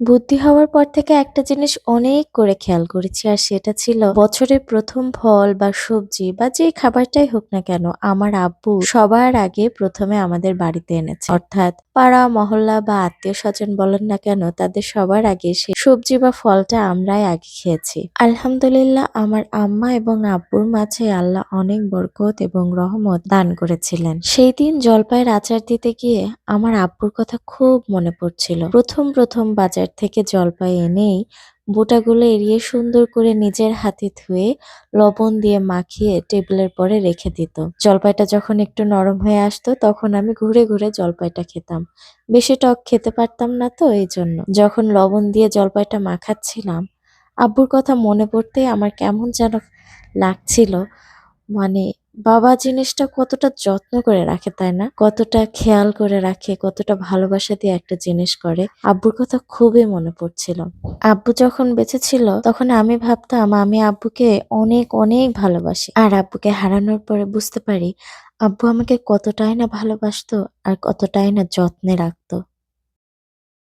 বুদ্ধি হওয়ার পর থেকে একটা জিনিস অনেক করে খেয়াল করেছি, আর সেটা ছিল বছরের প্রথম ফল বা সবজি বা যে খাবারটাই হোক না কেন, আমার আব্বু সবার আগে প্রথমে আমাদের বাড়িতে এনেছে। অর্থাৎ পাড়া, মহল্লা বা আত্মীয় স্বজন বলেন না কেন, তাদের সবার আগে সেই সবজি বা ফলটা আমরাই আগে খেয়েছি। আলহামদুলিল্লাহ, আমার আম্মা এবং আব্বুর মাঝে আল্লাহ অনেক বরকত এবং রহমত দান করেছিলেন। সেই দিন জলপাইয়ের আচার দিতে গিয়ে আমার আব্বুর কথা খুব মনে পড়ছিল। প্রথম প্রথম বাজার থেকে জলপাই এনেই বোটাগুলো এড়িয়ে সুন্দর করে নিজের হাতে ধুয়ে লবণ দিয়ে মাখিয়ে টেবিলের পরে রেখে দিত। জলপাইটা যখন একটু নরম হয়ে আসতো, তখন আমি ঘুরে ঘুরে জলপাইটা খেতাম। বেশি টক খেতে পারতাম না তো এই জন্য। যখন লবণ দিয়ে জলপাইটা মাখাচ্ছিলাম, আব্বুর কথা মনে পড়তে আমার কেমন যেন লাগছিল। মানে বাবা জিনিসটা কতটা যত্ন করে রাখে, তাই না? কতটা খেয়াল করে রাখে, কতটা ভালোবাসা দিয়ে একটা জিনিস করে। আব্বুর কথা খুবই মনে পড়ছিল। আব্বু যখন বেঁচে ছিল, তখন আমি ভাবতাম, আমি আব্বুকে অনেক অনেক ভালোবাসি। আর আব্বুকে হারানোর পরে বুঝতে পারি, আব্বু আমাকে কতটাই না ভালোবাসতো আর কতটাই না যত্নে রাখতো।